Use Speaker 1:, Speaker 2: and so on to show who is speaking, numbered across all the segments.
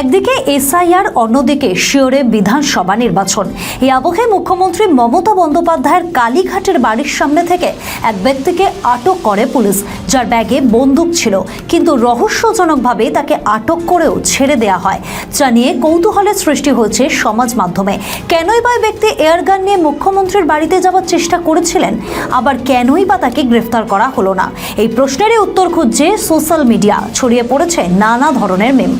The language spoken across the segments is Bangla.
Speaker 1: একদিকে এসআইআর, অন্যদিকে শিওরে বিধানসভা নির্বাচন। এই আবহে মুখ্যমন্ত্রী মমতা বন্দ্যোপাধ্যায়ের কালীঘাটের বাড়ির সামনে থেকে এক ব্যক্তিকে আটক করে পুলিশ, যার ব্যাগে বন্দুক ছিল। কিন্তু রহস্যজনকভাবে তাকে আটক করেও ছেড়ে দেওয়া হয়। যা নিয়ে কৌতূহলের সৃষ্টি হয়েছে সমাজ মাধ্যমে। কেনই বা ব্যক্তি এয়ারগান নিয়ে মুখ্যমন্ত্রীর বাড়িতে যাওয়ার চেষ্টা করেছিলেন? আবার কেনই বা তাকে গ্রেফতার করা হলো না? এই প্রশ্নেরই উত্তর খুঁজছে সোশ্যাল মিডিয়া। ছড়িয়ে পড়েছে নানা ধরনের মেম।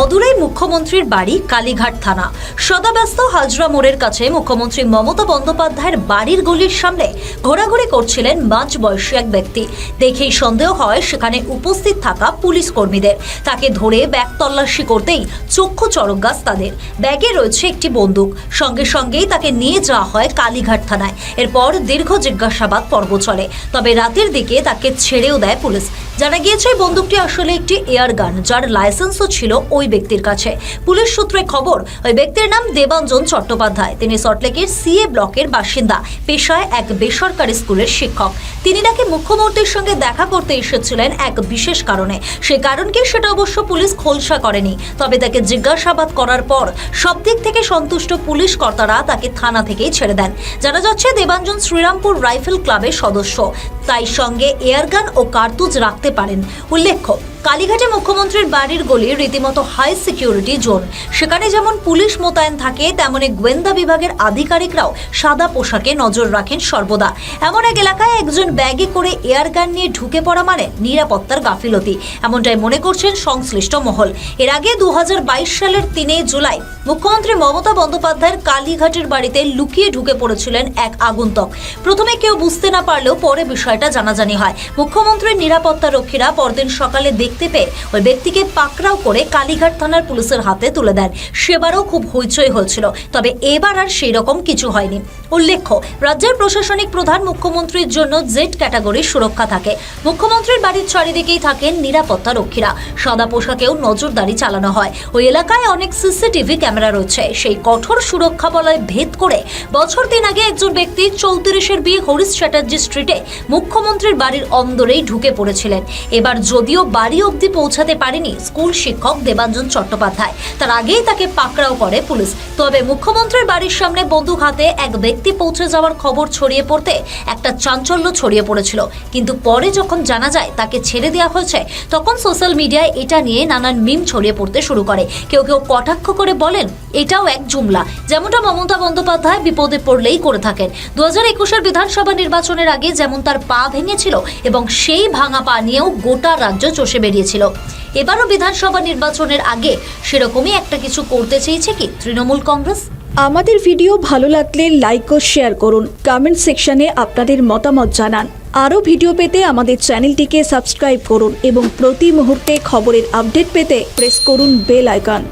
Speaker 1: অদূরেই মুখ্যমন্ত্রীর বাড়ি কালীঘাট থানা। সদাব্যস্ত হাজরা মোড়ের কাছে মুখ্যমন্ত্রী মমতা বন্দ্যোপাধ্যায়ের বাড়ির গলির সামনে ঘোরাঘুরি করছিলেন মাঝ বয়সী এক ব্যক্তি। দেখেই সন্দেহ হয় সেখানে উপস্থিত থাকা পুলিশ কর্মীদের। তাকে ধরে ব্যাগ তল্লাশি করতেই চক্ষু চড়ক গাছ তাদের। ব্যাগে রয়েছে একটি বন্দুক। সঙ্গে সঙ্গেই তাকে নিয়ে যাওয়া হয় কালীঘাট থানায়। এরপর দীর্ঘ জিজ্ঞাসাবাদ পর্ব চলে। তবে রাতের দিকে তাকে ছেড়েও দেয় পুলিশ। জানা গিয়েছে, বন্দুকটি আসলে একটি এয়ার গান, যার লাইসেন্সও ছিল ওই ব্যক্তির কাছে। পুলিশ সূত্রে খবর, ওই ব্যক্তির নাম দেবাঞ্জন চট্টোপাধ্যায়। তিনি সল্টলেকের সিএ ব্লকের বাসিন্দা, পেশায় এক বেসরকারি স্কুলের শিক্ষক। তিনি নাকি মুখ্যমন্ত্রীর সঙ্গে দেখা করতে এসেছিলেন এক বিশেষ কারণে। সে কারণ কি সেটা অবশ্য পুলিশ খোলসা করেনি। তবে তাকে জিজ্ঞাসাবাদ করার পর সব দিক থেকে সন্তুষ্ট পুলিশ কর্তারা তাকে থানা থেকেই ছেড়ে দেন। জানা যাচ্ছে, দেবাঞ্জন শ্রীরামপুর রাইফেল ক্লাবের সদস্য। তাই সঙ্গে এয়ারগান ও কার্তুজ রাখতে পারেন। উল্লেখ্য, কালীঘাটে মুখ্যমন্ত্রীর বাড়ির গলি রীতিমতো হাই সিকিউরিটি জোন সেখানে যেমন পুলিশ মোতায়েন থাকে, তেমনি গোয়েন্দা বিভাগের আধিকারিকরাও সাদা পোশাকে নজর রাখেন সর্বদা। এমন এক এলাকায় একজন ব্যাগে করে এয়ারগান নিয়ে ঢুকে পড়া মানে নিরাপত্তার গাফিলতি। এমনটাই মনে করছেন সংশ্লিষ্ট মহল। এর আগে দু হাজার বাইশ সালের তিনে জুলাই মুখ্যমন্ত্রী মমতা বন্দ্যোপাধ্যায়ের কালীঘাটের বাড়িতে লুকিয়ে ঢুকে পড়েছিলেন এক আগন্তক। প্রথমে কেউ বুঝতে না পারলেও পরে বিষয়টা জানাজানি হয়। মুখ্যমন্ত্রীর নিরাপত্তা রক্ষীরা পরদিন সকালে দেখতে পেয়ে ওই ব্যক্তিকে পাকড়াও করে কালীঘাট থানার পুলিশের হাতে তুলে দেন। সেবারও খুব হইচই হয়েছিল, তবে এবার আর সেই রকম কিছু হয়নি। উল্লেখ্য, রাজ্যের প্রশাসনিক প্রধান মুখ্যমন্ত্রীর জন্য জেড ক্যাটাগরির সুরক্ষা থাকে। মুখ্যমন্ত্রীর বাড়ির চারিদিকেই থাকেন নিরাপত্তা রক্ষীরা। সাদা পোশাকেও নজরদারি চালানো হয়। ওই এলাকায় অনেক সিসিটিভি ক্যামেরা রয়েছে। সেই কঠোর সুরক্ষা বলয় ভেদ করে বছর তিন আগে একজন ব্যক্তি চৌত্রিশের বিয়ে হরিশ চ্যাটার্জি স্ট্রিটে মুখ্যমন্ত্রীর বাড়ির অন্দরেই ঢুকে পড়েছিলেন। এবার যদিও বাড়ি অবধি পৌঁছাতে পারেনি স্কুল শিক্ষক দেবাঞ্জন চট্টোপাধ্যায়। তার আগেই তাকে পাকড়াও করে পুলিশ। তবে মুখ্যমন্ত্রীর বাড়ির সামনে বন্দুক হাতে এক ব্যক্তি পৌঁছে যাওয়ার খবর ছড়িয়ে পড়তে একটা চাঞ্চল্য ছড়িয়ে পড়েছিল। কিন্তু পরে যখন জানা যায় তাকে ছেড়ে দেওয়া হয়েছে, তখন সোশ্যাল মিডিয়ায় এটা নিয়ে নানান মিম ছড়িয়ে পড়তে শুরু করে। কেউ কেউ কটাক্ষ করে বলেন, এটাও এক জুমলা। যেমনটা মমতা বন্দ্যোপাধ্যায় বিপদে পড়লেই করে থাকেন। দু হাজার একুশের বিধানসভা নির্বাচনের আগে যেমন তার পা ভেঙেছিল এবং সেই ভাঙা পা নিয়েও গোটা রাজ্য চষে বেরিয়েছিল। এবারও বিধানসভা নির্বাচনের আগে সেরকমই একটা কিছু করতে চেয়েছে কি তৃণমূল কংগ্রেস?
Speaker 2: আমাদের ভিডিও ভালো লাগলে লাইক ও শেয়ার করুন। কমেন্ট সেকশনে আপনাদের মতামত জানান। আরও ভিডিও পেতে আমাদের চ্যানেলটিকে সাবস্ক্রাইব করুন এবং প্রতি মুহূর্তে খবরের আপডেট পেতে প্রেস করুন বেল আইকন